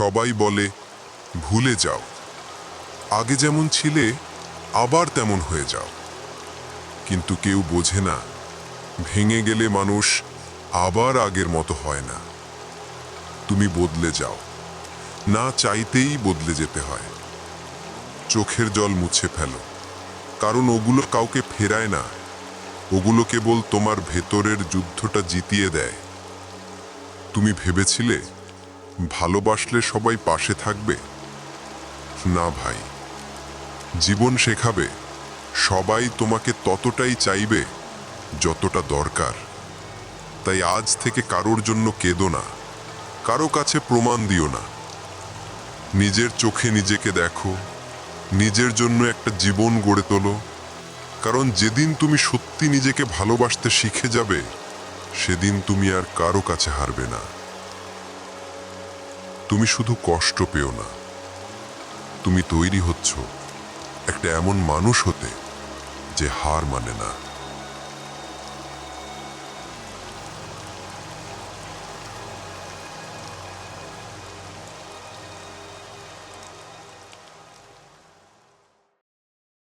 সবাই বলে, ভুলে যাও। আগে যেমন ছিলে, আবার তেমন হয়ে যাও। কিন্তু কেউ বোঝে না, ভেঙে গেলে মানুষ আবার আগের মতো হয় না। তুমি বদলে যাও। না চাইতেই বদলে যেতে হয়। চোখের জল মুছে ফেলো। কারণ ওগুলো কাউকে ফেরায় না। ওগুলো কেবল তোমার ভেতরের যুদ্ধটা জিতিয়ে দেয়। তুমি ভেবেছিলে? ভালোবাসলে সবাই পাশে থাকবে? না ভাই। জীবন শেখাবে। সবাই তোমাকে ততটাই চাইবে যতটা দরকার। তাই আজ থেকে কারোর জন্য কেঁদো না। কারও কাছে প্রমাণ দিও না। নিজের চোখে নিজেকে দেখো। নিজের জন্য একটা জীবন গড়ে তোলো। কারণ যেদিন তুমি সত্যি নিজেকে ভালোবাসতে শিখে যাবে, সেদিন তুমি আর কারও কাছে হারবে না। তুমি শুধু কষ্ট পেও না। তুমি তৈরি হচ্ছ একটা এমন মানুষ হতে যে হার মানে না।